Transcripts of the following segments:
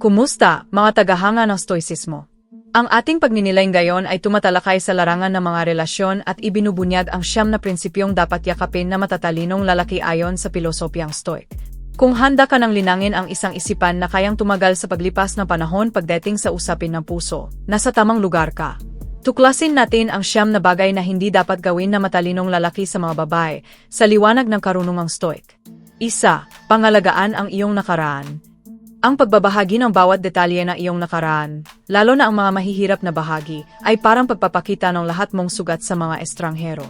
Kumusta, mga tagahanga ng stoicismo? Ang ating pagninilay ngayon ay tumatalakay sa larangan ng mga relasyon at ibinubunyag ang siyam na prinsipyong dapat yakapin na matatalinong lalaki ayon sa pilosopiyang stoic. Kung handa ka ng linangin ang isang isipan na kayang tumagal sa paglipas ng panahon pagdating sa usapin ng puso, nasa tamang lugar ka. Tuklasin natin ang siyam na bagay na hindi dapat gawin na matalinong lalaki sa mga babae sa liwanag ng karunungang stoic. Isa, pangalagaan ang iyong nakaraan. Ang pagbabahagi ng bawat detalye ng iyong nakaraan, lalo na ang mga mahihirap na bahagi, ay parang pagpapakita ng lahat mong sugat sa mga estranghero.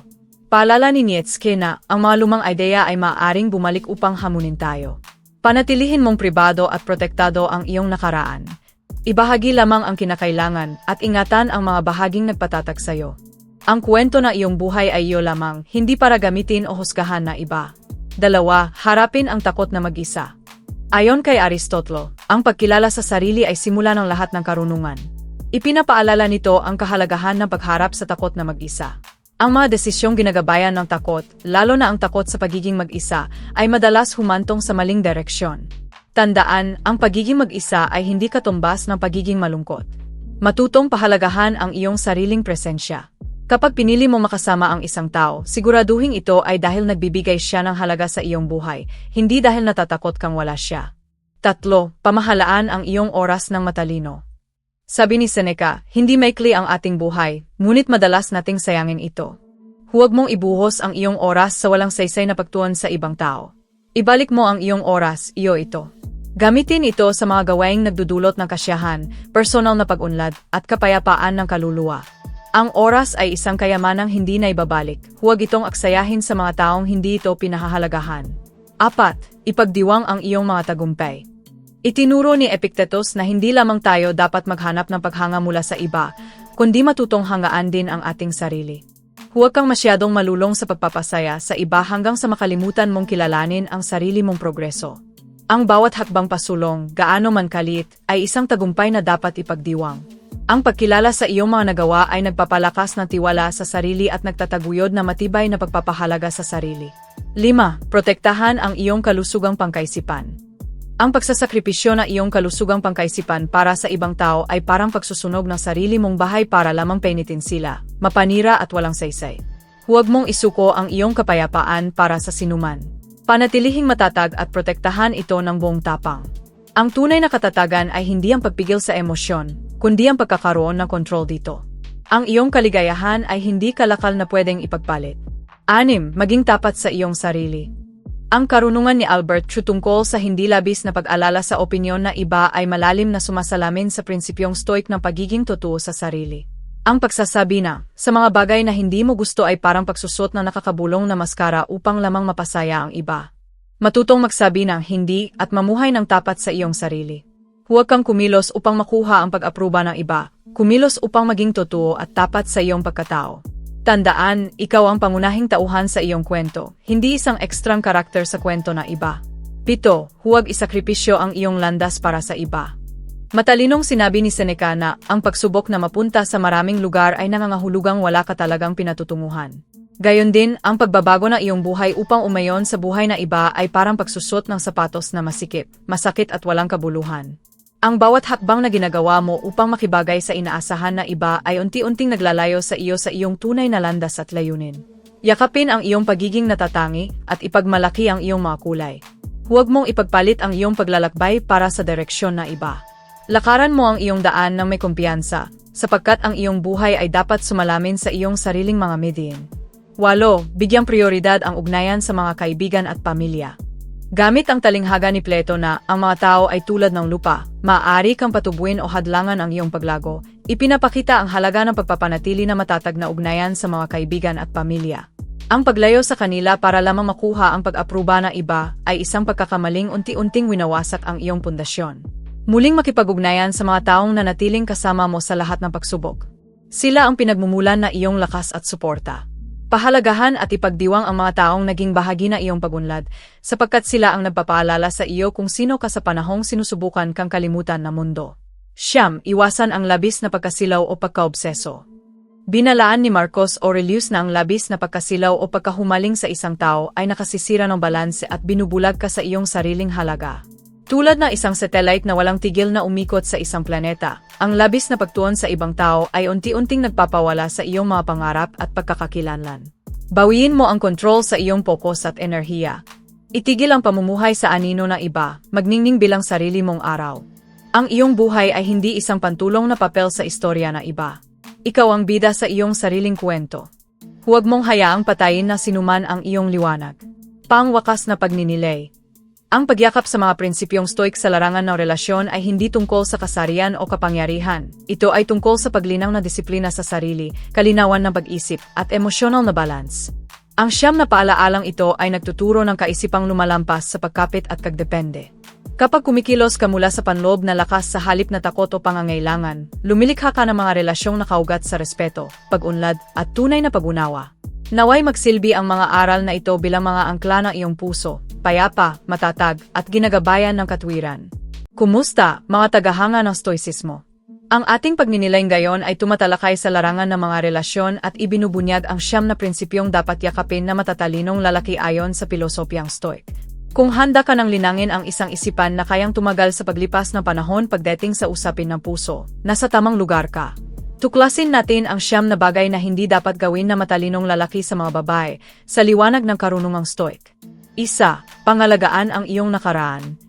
Paalala ni Nietzsche na ang mga lumang ideya ay maaaring bumalik upang hamunin tayo. Panatilihin mong pribado at protektado ang iyong nakaraan. Ibahagi lamang ang kinakailangan at ingatan ang mga bahaging nagpatatag sa'yo. Ang kwento na iyong buhay ay iyo lamang, hindi para gamitin o husgahan na iba. Dalawa, harapin ang takot na mag-isa. Ayon kay Aristotlo, ang pagkilala sa sarili ay simula ng lahat ng karunungan. Ipinapaalala nito ang kahalagahan ng pagharap sa takot na mag-isa. Ang mga desisyong ginagabayan ng takot, lalo na ang takot sa pagiging mag-isa, ay madalas humantong sa maling direksyon. Tandaan, ang pagiging mag-isa ay hindi katumbas ng pagiging malungkot. Matutong pahalagahan ang iyong sariling presensya. Kapag pinili mo makasama ang isang tao, siguraduhin ito ay dahil nagbibigay siya ng halaga sa iyong buhay, hindi dahil natatakot kang wala siya. Tatlo, pamahalaan ang iyong oras ng matalino. Sabi ni Seneca, hindi maikli ang ating buhay, ngunit madalas nating sayangin ito. Huwag mong ibuhos ang iyong oras sa walang saysay na pagtuon sa ibang tao. Ibalik mo ang iyong oras, iyo ito. Gamitin ito sa mga gawaing nagdudulot ng kasyahan, personal na pag-unlad, at kapayapaan ng kaluluwa. Ang oras ay isang kayamanang hindi na ibabalik, huwag itong aksayahin sa mga taong hindi ito pinahahalagahan. Apat, ipagdiwang ang iyong mga tagumpay. Itinuro ni Epictetus na hindi lamang tayo dapat maghanap ng paghanga mula sa iba, kundi matutong hangaan din ang ating sarili. Huwag kang masyadong malulong sa pagpapasaya sa iba hanggang sa makalimutan mong kilalanin ang sarili mong progreso. Ang bawat hakbang pasulong, gaano man kalit, ay isang tagumpay na dapat ipagdiwang. Ang pagkilala sa iyong mga nagawa ay nagpapalakas ng tiwala sa sarili at nagtataguyod na matibay na pagpapahalaga sa sarili. 5. Protektahan ang iyong kalusugang pangkaisipan. Ang pagsasakripisyo na iyong kalusugang pangkaisipan para sa ibang tao ay parang pagsusunog ng sarili mong bahay para lamang painitin sila, mapanira at walang saysay. Huwag mong isuko ang iyong kapayapaan para sa sinuman. Panatilihing matatag at protektahan ito ng buong tapang. Ang tunay na katatagan ay hindi ang pagpigil sa emosyon, kundi ang pagkakaroon ng kontrol dito. Ang iyong kaligayahan ay hindi kalakal na pwedeng ipagpalit. Anim, maging tapat sa iyong sarili. Ang karunungan ni Albert Chu tungkol sa hindi labis na pag-alala sa opinyon na iba ay malalim na sumasalamin sa prinsipyong stoic ng pagiging totoo sa sarili. Ang pagsasabi na, sa mga bagay na hindi mo gusto ay parang pagsusot na nakakabulong na maskara upang lamang mapasaya ang iba. Matutong magsabi ng hindi at mamuhay ng tapat sa iyong sarili. Huwag kang kumilos upang makuha ang pag-aproba ng iba, kumilos upang maging totoo at tapat sa iyong pagkatao. Tandaan, ikaw ang pangunahing tauhan sa iyong kwento, hindi isang ekstrang karakter sa kwento na iba. Pito, huwag isakripisyo ang iyong landas para sa iba. Matalinong sinabi ni Seneca na ang pagsubok na mapunta sa maraming lugar ay nangangahulugang wala ka talagang pinatutunguhan. Gayon din, ang pagbabago ng iyong buhay upang umayon sa buhay na iba ay parang pagsusot ng sapatos na masikip, masakit at walang kabuluhan. Ang bawat hakbang na ginagawa mo upang makibagay sa inaasahan na iba ay unti-unting naglalayo sa iyo sa iyong tunay na landas at layunin. Yakapin ang iyong pagiging natatangi at ipagmalaki ang iyong mga kulay. Huwag mong ipagpalit ang iyong paglalakbay para sa direksyon na iba. Lakaran mo ang iyong daan ng may kumpiyansa, sapagkat ang iyong buhay ay dapat sumalamin sa iyong sariling mga midin. Walo, bigyang prioridad ang ugnayan sa mga kaibigan at pamilya. Gamit ang talinghaga ni Plato na ang mga tao ay tulad ng lupa, maaari kang patubuin o hadlangan ang iyong paglago, ipinapakita ang halaga ng pagpapanatili na matatag na ugnayan sa mga kaibigan at pamilya. Ang paglayo sa kanila para lamang makuha ang pag-apruba ng iba ay isang pagkakamaling unti-unting winawasak ang iyong pundasyon. Muling makipag-ugnayan sa mga taong nanatiling kasama mo sa lahat ng pagsubok. Sila ang pinagmumulan na iyong lakas at suporta. Pahalagahan at ipagdiwang ang mga taong naging bahagi na iyong pagunlad, sapagkat sila ang nagpapaalala sa iyo kung sino ka sa panahong sinusubukan kang kalimutan na mundo. Siyam, iwasan ang labis na pagkasilaw o pagkaobseso. Binalaan ni Marcos Aurelius na ang labis na pagkasilaw o pagkahumaling sa isang tao ay nakasisira ng balanse at binubulag ka sa iyong sariling halaga. Tulad ng isang satellite na walang tigil na umikot sa isang planeta, ang labis na pagtuon sa ibang tao ay unti-unting nagpapawala sa iyong mga pangarap at pagkakakilanlan. Bawiin mo ang kontrol sa iyong pokus at enerhiya. Itigil ang pamumuhay sa anino ng iba, magningning bilang sarili mong araw. Ang iyong buhay ay hindi isang pantulong na papel sa istorya ng iba. Ikaw ang bida sa iyong sariling kwento. Huwag mong hayaang patayin na sinuman ang iyong liwanag. Pangwakas na pagninilay. Ang pagyakap sa mga prinsipyong stoic sa larangan ng relasyon ay hindi tungkol sa kasarian o kapangyarihan. Ito ay tungkol sa paglinaw na disiplina sa sarili, kalinawan ng pag-isip, at emosyonal na balance. Ang siyam na paalaalang ito ay nagtuturo ng kaisipang lumalampas sa pagkapit at kagdepende. Kapag kumikilos ka mula sa panloob na lakas sa halip na takot o pangangailangan, lumilikha ka ng mga relasyong nakaugat sa respeto, pag-unlad, at tunay na pag-unawa. Naway magsilbi ang mga aral na ito bilang mga angkla ng iyong puso, payapa, matatag, at ginagabayan ng katwiran. Kumusta, mga tagahanga ng stoicismo? Ang ating pagninilay ngayon ay tumatalakay sa larangan ng mga relasyon at ibinubunyag ang siyam na prinsipyong dapat yakapin na matatalinong lalaki ayon sa pilosopiyang stoic. Kung handa ka ng linangin ang isang isipan na kayang tumagal sa paglipas ng panahon pagdating sa usapin ng puso, nasa tamang lugar ka. Tuklasin natin ang siyam na bagay na hindi dapat gawin na matalinong lalaki sa mga babae, sa liwanag ng karunungang stoic. Isa, pangalagaan ang iyong nakaraan.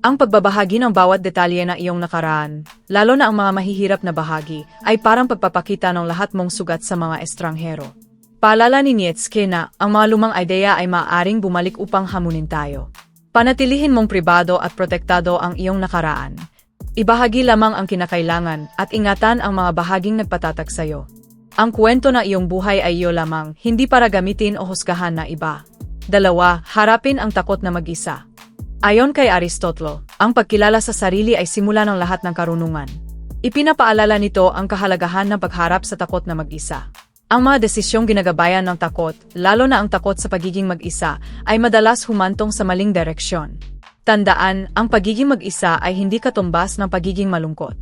Ang pagbabahagi ng bawat detalye ng iyong nakaraan, lalo na ang mga mahihirap na bahagi, ay parang pagpapakita ng lahat mong sugat sa mga estranghero. Paalala ni Nietzsche na ang mga lumang ideya ay maaaring bumalik upang hamunin tayo. Panatilihin mong pribado at protektado ang iyong nakaraan. Ibahagi lamang ang kinakailangan at ingatan ang mga bahaging nagpatatag sa'yo. Ang kwento na iyong buhay ay iyo lamang, hindi para gamitin o husgahan na iba. Dalawa, harapin ang takot na mag-isa. Ayon kay Aristotlo, ang pagkilala sa sarili ay simula ng lahat ng karunungan. Ipinapaalala nito ang kahalagahan ng pagharap sa takot na mag-isa. Ang mga desisyong ginagabayan ng takot, lalo na ang takot sa pagiging mag-isa, ay madalas humantong sa maling direksyon. Tandaan, ang pagiging mag-isa ay hindi katumbas ng pagiging malungkot.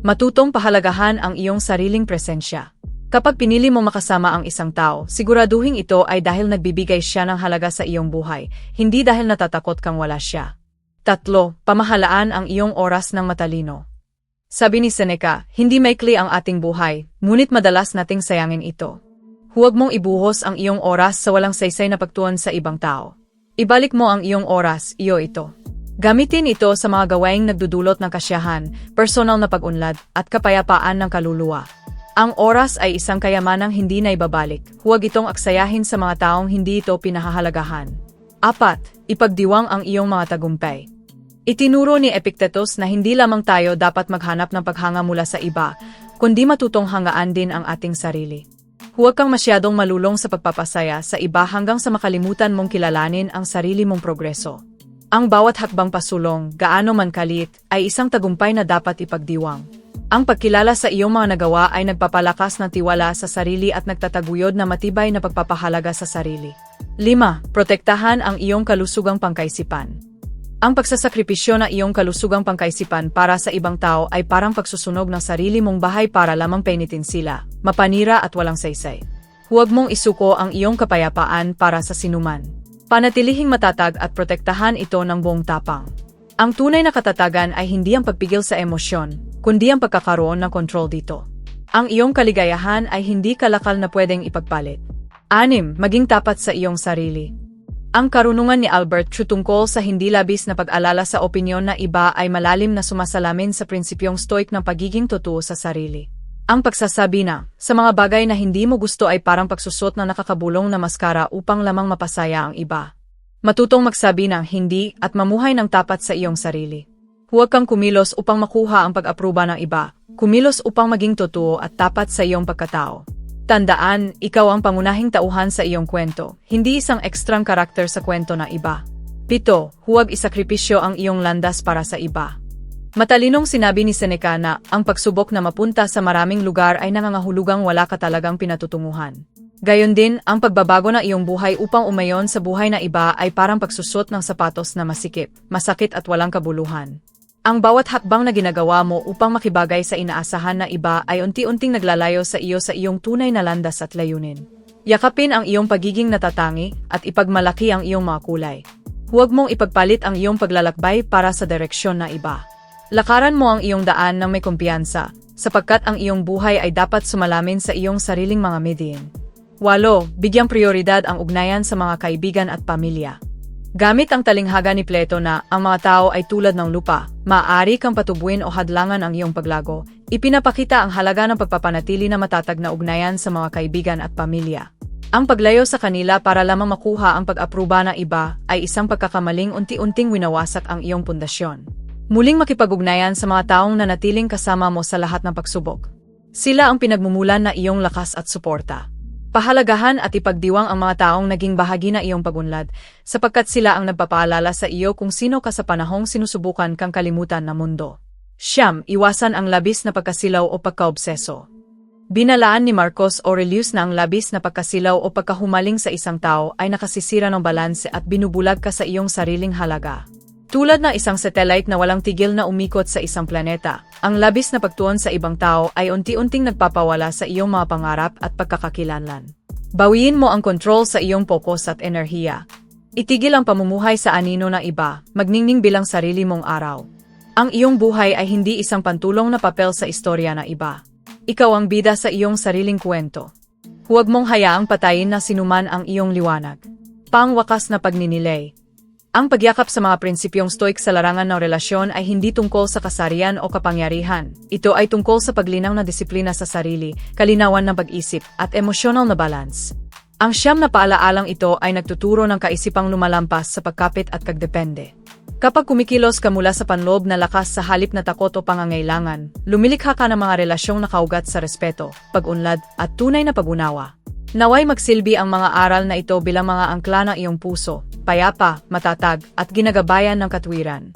Matutong pahalagahan ang iyong sariling presensya. Kapag pinili mo makasama ang isang tao, siguraduhin ito ay dahil nagbibigay siya ng halaga sa iyong buhay, hindi dahil natatakot kang wala siya. Tatlo, pamahalaan ang iyong oras ng matalino. Sabi ni Seneca, hindi maikli ang ating buhay, ngunit madalas nating sayangin ito. Huwag mong ibuhos ang iyong oras sa walang saysay na pagtuon sa ibang tao. Ibalik mo ang iyong oras, iyo ito. Gamitin ito sa mga gawaing nagdudulot ng kasyahan, personal na pag-unlad, at kapayapaan ng kaluluwa. Ang oras ay isang kayamanang hindi na ibabalik. Huwag itong aksayahin sa mga taong hindi ito pinahahalagahan. Apat, ipagdiwang ang iyong mga tagumpay. Itinuro ni Epictetus na hindi lamang tayo dapat maghanap ng paghanga mula sa iba, kundi matutong hangaan din ang ating sarili. Huwag kang masyadong malulong sa pagpapasaya sa iba hanggang sa makalimutan mong kilalanin ang sarili mong progreso. Ang bawat hakbang pasulong, gaano man kalit, ay isang tagumpay na dapat ipagdiwang. Ang pagkilala sa iyong mga nagawa ay nagpapalakas ng tiwala sa sarili at nagtataguyod na matibay na pagpapahalaga sa sarili. 5. Protektahan ang iyong kalusugang pangkaisipan. Ang pagsasakripisyo na iyong kalusugang pangkaisipan para sa ibang tao ay parang pagsusunog ng sarili mong bahay para lamang painitin sila, mapanira at walang saysay. Huwag mong isuko ang iyong kapayapaan para sa sinuman. Panatilihing matatag at protektahan ito ng buong tapang. Ang tunay na katatagan ay hindi ang pagpigil sa emosyon, kundi ang pagkakaroon ng kontrol dito. Ang iyong kaligayahan ay hindi kalakal na pwedeng ipagpalit. Anim, maging tapat sa iyong sarili. Ang karunungan ni Albert Chu tungkol sa hindi labis na pag-alala sa opinyon na iba ay malalim na sumasalamin sa prinsipyong stoic ng pagiging totoo sa sarili. Ang pagsasabi na, sa mga bagay na hindi mo gusto ay parang pagsusot na nakakabulong na maskara upang lamang mapasaya ang iba. Matutong magsabi ng hindi at mamuhay ng tapat sa iyong sarili. Huwag kang kumilos upang makuha ang pag-aproba ng iba, kumilos upang maging totoo at tapat sa iyong pagkatao. Tandaan, ikaw ang pangunahing tauhan sa iyong kwento, hindi isang ekstrang karakter sa kwento na iba. Pito, huwag isakripisyo ang iyong landas para sa iba. Matalinong sinabi ni Seneca na ang pagsubok na mapunta sa maraming lugar ay nangangahulugang wala ka talagang pinatutunguhan. Gayon din, ang pagbabago ng iyong buhay upang umayon sa buhay na iba ay parang pagsusot ng sapatos na masikip, masakit at walang kabuluhan. Ang bawat hakbang na ginagawa mo upang makibagay sa inaasahan na iba ay unti-unting naglalayo sa iyo sa iyong tunay na landas at layunin. Yakapin ang iyong pagiging natatangi at ipagmalaki ang iyong mga kulay. Huwag mong ipagpalit ang iyong paglalakbay para sa direksyon na iba. Lakaran mo ang iyong daan ng may kumpiyansa, sapagkat ang iyong buhay ay dapat sumalamin sa iyong sariling mga midin. Walo, bigyang prioridad ang ugnayan sa mga kaibigan at pamilya. Gamit ang talinghaga ni Plato na ang mga tao ay tulad ng lupa, maaari kang patubuin o hadlangan ang iyong paglago, ipinapakita ang halaga ng pagpapanatili na matatag na ugnayan sa mga kaibigan at pamilya. Ang paglayo sa kanila para lamang makuha ang pag-apruba ng iba ay isang pagkakamaling unti-unting winawasak ang iyong pundasyon. Muling makipag-ugnayan sa mga taong nanatiling kasama mo sa lahat ng pagsubok. Sila ang pinagmumulan na iyong lakas at suporta. Pahalagahan at ipagdiwang ang mga taong naging bahagi na iyong pagunlad, sapagkat sila ang nagpapaalala sa iyo kung sino ka sa panahong sinusubukan kang kalimutan na mundo. Siyam, iwasan ang labis na pagkasilaw o pagkaobseso. Binalaan ni Marcos Aurelius na ang labis na pagkasilaw o pagkahumaling sa isang tao ay nakasisira ng balanse at binubulag ka sa iyong sariling halaga. Tulad ng isang satellite na walang tigil na umikot sa isang planeta, ang labis na pagtuon sa ibang tao ay unti-unting nagpapawala sa iyong mga pangarap at pagkakakilanlan. Bawiin mo ang kontrol sa iyong pokus at enerhiya. Itigil ang pamumuhay sa anino ng iba, magningning bilang sarili mong araw. Ang iyong buhay ay hindi isang pantulong na papel sa istorya ng iba. Ikaw ang bida sa iyong sariling kwento. Huwag mong hayaang patayin na sinuman ang iyong liwanag. Pangwakas na pagninilay, ang pagyakap sa mga prinsipyong stoic sa larangan ng relasyon ay hindi tungkol sa kasarian o kapangyarihan. Ito ay tungkol sa paglinaw na disiplina sa sarili, kalinawan ng pag-isip, at emosyonal na balance. Ang siyam na paalaalang ito ay nagtuturo ng kaisipang lumalampas sa pagkapit at pagdepende. Kapag kumikilos ka mula sa panloob na lakas sa halip na takot o pangangailangan, lumilikha ka ng mga relasyong nakaugat sa respeto, pag-unlad, at tunay na pag-unawa. Naway magsilbi ang mga aral na ito bilang mga angkla ng iyong puso, payapa, matatag, at ginagabayan ng katwiran.